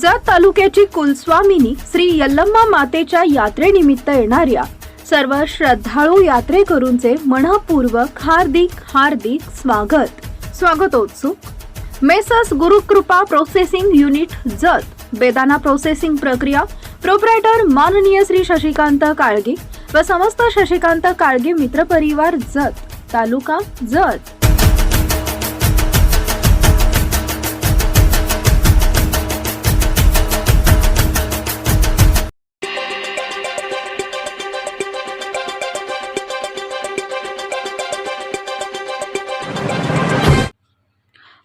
जत तालुक्याची कुलस्वामिनी श्री यल्लम्मा मातेच्या यात्रेनिमित्त येणाऱ्या सर्व श्रद्धाळू यात्रेकरूंचे मनपूर्वक हार्दिक हार्दिक स्वागत. स्वागतोत्सुक. Messrs Gurukrupa processing unit Jath. बेदाना प्रोसेसिंग प्रक्रिया. प्रोप्रायटर माननीय श्री शशिकांत काळगे व समस्त शशिकांत काळगे मित्रपरिवार जत. तालुका जत.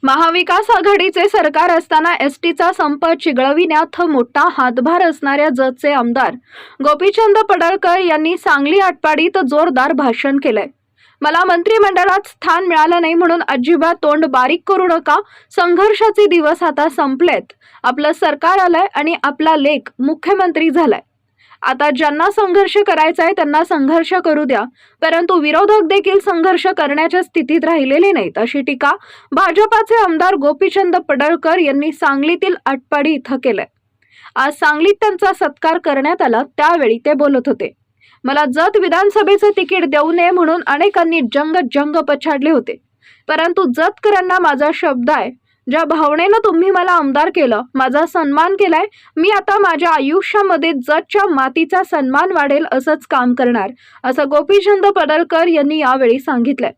महाविकास आघाडीचे सरकार असताना एस टीचा संप चिघळविण्यात मोठा हातभार असणाऱ्या जतचे आमदार गोपीचंद पडळकर यांनी सांगली आटपाडीत जोरदार भाषण केलंय. मला मंत्रिमंडळात स्थान मिळालं नाही म्हणून अजिबात तोंड बारीक करू नका. संघर्षाचे दिवस आता संपलेत. आपलं सरकार आलंय आणि आपला लेख मुख्यमंत्री झालाय. आता ज्यांना संघर्ष करायचा आहे त्यांना संघर्ष करू द्या. परंतु विरोधक देखील संघर्ष करण्याच्या स्थितीत राहिलेले नाहीत अशी टीका भाजपाचे आमदार गोपीचंद पडळकर यांनी सांगलीतील आटपाडी इथं केलंय. आज सांगलीत त्यांचा सत्कार करण्यात आला त्यावेळी ते बोलत होते. मला जत विधानसभेचं तिकीट देऊ नये म्हणून अनेकांनी जंग जंग पछाडले होते. परंतु जतकरांना माझा शब्द आहे ज्या भावनेनं तुम्ही मला आमदार केलं माझा सन्मान केलाय मी आता माझ्या आयुष्यामध्ये जतच्या मातीचा सन्मान वाढेल असंच काम करणार असं गोपीचंद पडळकर यांनी यावेळी सांगितलंय.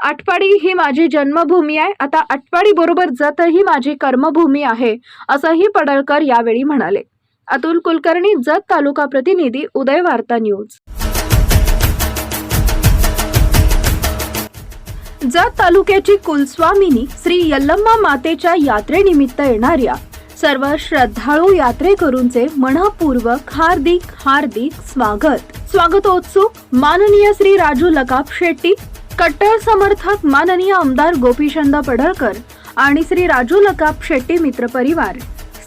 आटपाडी ही माझी जन्मभूमी आहे आता आटपाडी बरोबर जतही माझी कर्मभूमी आहे असंही पडळकर यावेळी म्हणाले. अतुल कुलकर्णी जत तालुका प्रतिनिधी उदय वार्ता न्यूज. जत तालुक्याची कुलस्वामिनी श्री यल्लम्मा मातेच्या यात्रेनिमित्त येणाऱ्या सर्व श्रद्धाळू यात्रेकरूंचे मनपूर्वक हार्दिक हार्दिक स्वागत. स्वागतोत्सुक माननीय श्री राजू लकाप शेट्टी कट्टर समर्थक माननीय आमदार गोपीचंद पडळकर आणि श्री राजू लकाप शेट्टी मित्र परिवार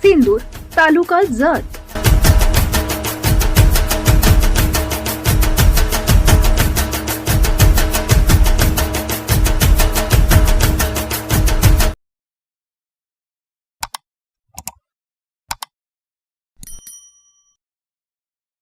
सिंदूर तालुका जत.